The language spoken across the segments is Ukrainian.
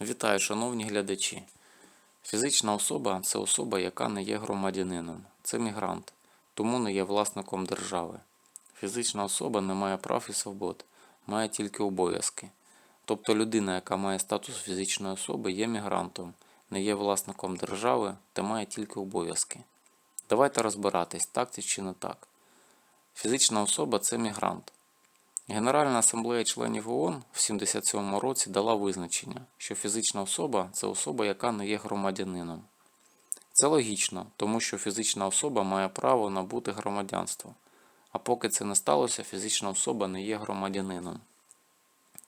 Вітаю, шановні глядачі. Фізична особа це особа, яка не є громадянином. Це мігрант, тому не є власником держави. Фізична особа не має прав і свобод, має тільки обов'язки. Тобто людина, яка має статус фізичної особи, є мігрантом, не є власником держави та має тільки обов'язки. Давайте розбиратись, так це чи не так. Фізична особа це мігрант. Генеральна асамблея членів ООН в 77 році дала визначення, що фізична особа це особа, яка не є громадянином. Це логічно, тому що фізична особа має право набути громадянство. А поки це не сталося, фізична особа не є громадянином.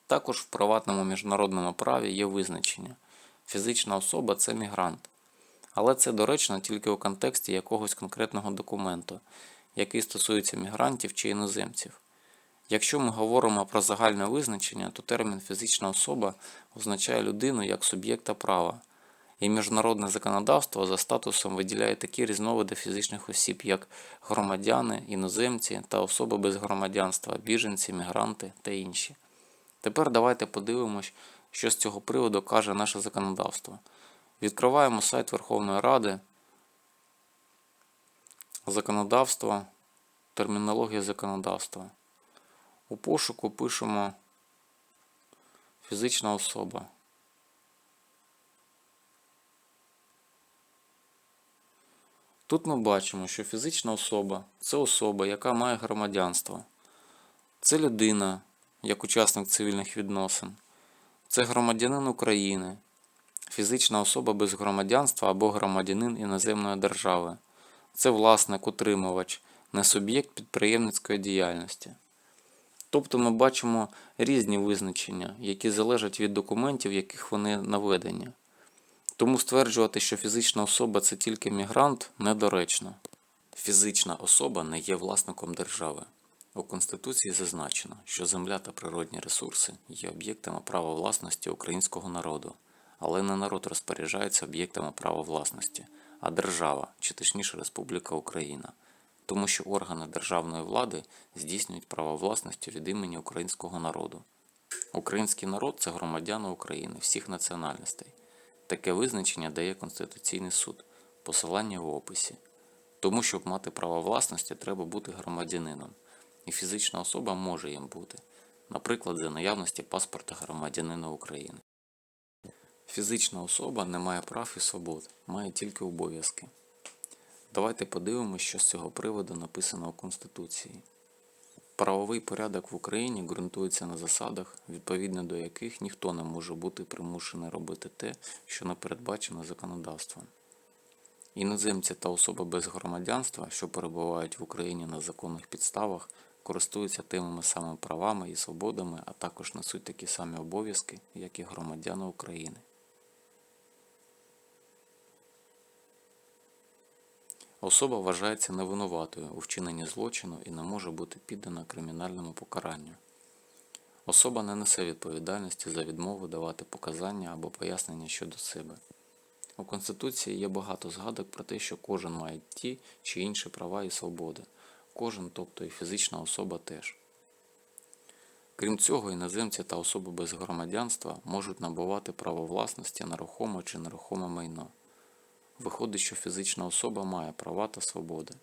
Також в приватному міжнародному праві є визначення: фізична особа це мігрант. Але це доречно тільки у контексті якогось конкретного документу, який стосується мігрантів чи іноземців. Якщо ми говоримо про загальне визначення, то термін фізична особа означає людину як суб'єкта права. І міжнародне законодавство за статусом виділяє такі різновиди фізичних осіб, як громадяни, іноземці та особи без громадянства, біженці, мігранти та інші. Тепер давайте подивимось, що з цього приводу каже наше законодавство. Відкриваємо сайт Верховної Ради, законодавство, термінологія законодавства. У пошуку пишемо фізична особа. Тут ми бачимо, що фізична особа це особа, яка має громадянство. Це людина, як учасник цивільних відносин. Це громадянин України, фізична особа без громадянства або громадянин іноземної держави. Це власник, утримувач, не суб'єкт підприємницької діяльності. Тобто ми бачимо різні визначення, які залежать від документів, яких вони наведені. Тому стверджувати, що фізична особа це тільки мігрант, недоречно. Фізична особа не є власником держави. У Конституції зазначено, що земля та природні ресурси є об'єктами права власності українського народу, але не народ розпоряджається об'єктами права власності, а держава, чи точніше Республіка Україна тому що органи державної влади здійснюють право власності від імені українського народу. Український народ це громадяни України всіх національностей. Таке визначення дає Конституційний суд, посилання в описі. Тому, щоб мати право власності, треба бути громадянином, і фізична особа може їм бути, наприклад, за наявності паспорта громадянина України. Фізична особа не має прав і свобод, має тільки обов'язки. Давайте подивимося, що з цього приводу написано у Конституції. Правовий порядок в Україні ґрунтується на засадах, відповідно до яких ніхто не може бути примушений робити те, що не передбачено законодавством. Іноземці та особи без громадянства, що перебувають в Україні на законних підставах, користуються тими самими правами і свободами, а також несуть такі самі обов'язки, як і громадяни України. Особа вважається невинуватою у вчиненні злочину і не може бути піддана кримінальному покаранню. Особа не несе відповідальності за відмову давати показання або пояснення щодо себе. У Конституції є багато згадок про те, що кожен має ті чи інші права і свободи. Кожен, тобто і фізична особа теж. Крім цього, іноземці та особи без громадянства можуть набувати право власності на рухоме чи нерухоме майно. Виходить, що фізична особа має права та свободи.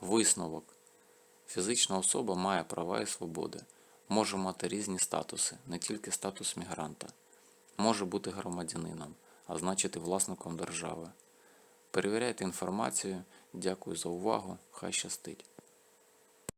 Висновок. Фізична особа має права і свободи, може мати різні статуси, не тільки статус мігранта, може бути громадянином, а значить і власником держави. Перевіряйте інформацію. Дякую за увагу. Хай щастить.